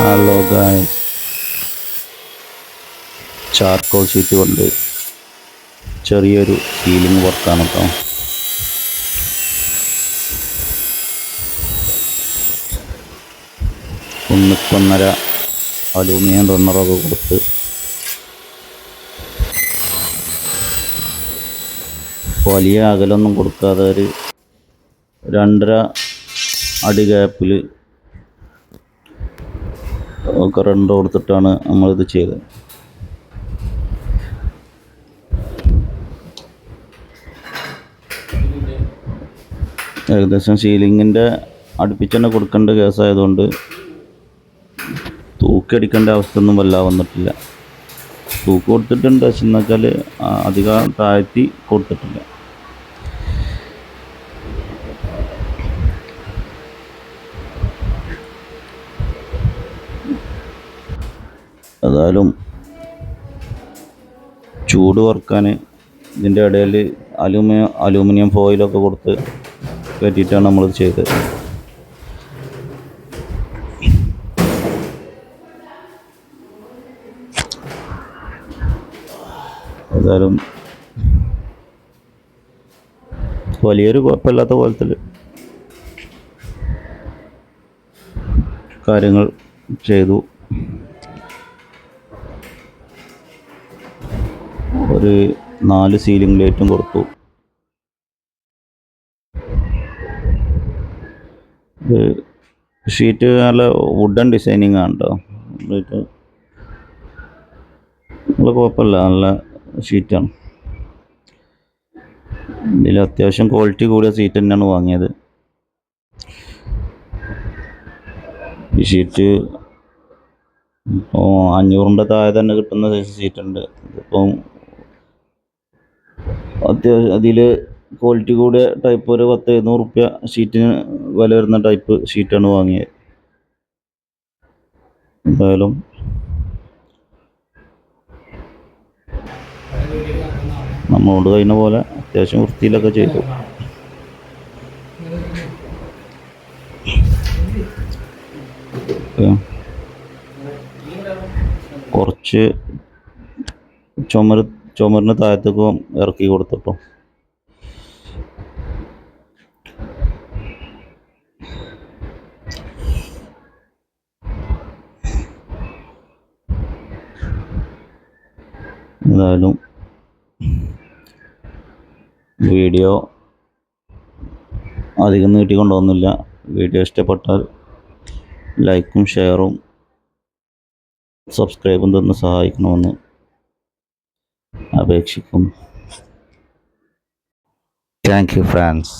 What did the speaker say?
Hello ഗായ് charcoal sheet കൊണ്ട് ചെറിയൊരു സീലിംഗ് വർക്കാണ് കേട്ടോ ഒന്നിക്കൊന്നര അലൂമിനിയം റണ്ണറൊക്കെ കൊടുത്ത് വലിയ അകലൊന്നും കൊടുക്കാതെ ഒരു രണ്ടര അടി ഗ്യാപ്പിൽ ഒക്കെ രണ്ട് കൊടുത്തിട്ടാണ് നമ്മളിത് ചെയ്തത്. ഏകദേശം സീലിങ്ങിന്റെ അടുപ്പിച്ച് തന്നെ കൊടുക്കേണ്ട കേസായതുകൊണ്ട് തൂക്കിയടിക്കേണ്ട അവസ്ഥയൊന്നും വല്ലാതെ വന്നിട്ടില്ല. തൂക്ക് കൊടുത്തിട്ടുണ്ട് പക്ഷെ എന്നുവെച്ചാൽ അധികം താഴ്ത്തി കൊടുത്തിട്ടില്ല. ഏതായാലും ചൂട് കുറയ്ക്കാൻ ഇതിന്റെ ഇടയിൽ അലൂമിനിയം അലൂമിനിയം ഫോയിലൊക്കെ കൊടുത്ത് കയറ്റിയിട്ടാണ് നമ്മളിത് ചെയ്തത്. ഏതായാലും വലിയൊരു കുഴപ്പമില്ലാത്ത കോലത്തിൽ കാര്യങ്ങൾ ചെയ്തു. ഒരു നാല് സീലിംഗ് ലൈറ്റും കൊടുത്തു ഷീറ്റ് നല്ല വുഡൻ ഡിസൈനിങ് ആണ് കേട്ടോ നല്ല കുഴപ്പമില്ല നല്ല ഷീറ്റാണ് ഇതിൽ അത്യാവശ്യം ക്വാളിറ്റി കൂടിയ സീറ്റ് തന്നെയാണ് വാങ്ങിയത്. ഈ ഷീറ്റ് അഞ്ഞൂറിന്റെ താഴെ തന്നെ കിട്ടുന്ന സൈസ് സീറ്റ് ഉണ്ട്. ഇതിപ്പം അത്യാവശ്യം അതിൽ ക്വാളിറ്റി കൂടിയ ടൈപ്പ് ഒരു പത്ത് എഴുന്നൂറ് റുപ്യ ഷീറ്റിന് വില വരുന്ന ടൈപ്പ് ഷീറ്റാണ് വാങ്ങിയത്. എന്തായാലും. നമ്മളോട് കഴിഞ്ഞ പോലെ അത്യാവശ്യം വൃത്തിയിലൊക്കെ ചെയ്തു. കുറച്ച് ചുമര് ചുമരിന് താഴത്തേക്കും ഇറക്കി കൊടുത്തിട്ടോ. എന്തായാലും വീഡിയോ അധികം നീട്ടി കൊണ്ടുവന്നില്ല വീഡിയോ ഇഷ്ടപ്പെട്ടാൽ ലൈക്കും ഷെയറും സബ്സ്ക്രൈബും തന്ന് സഹായിക്കണമെന്ന് അപേക്ഷിക്കുന്നു താങ്ക് യു ഫ്രാൻസ്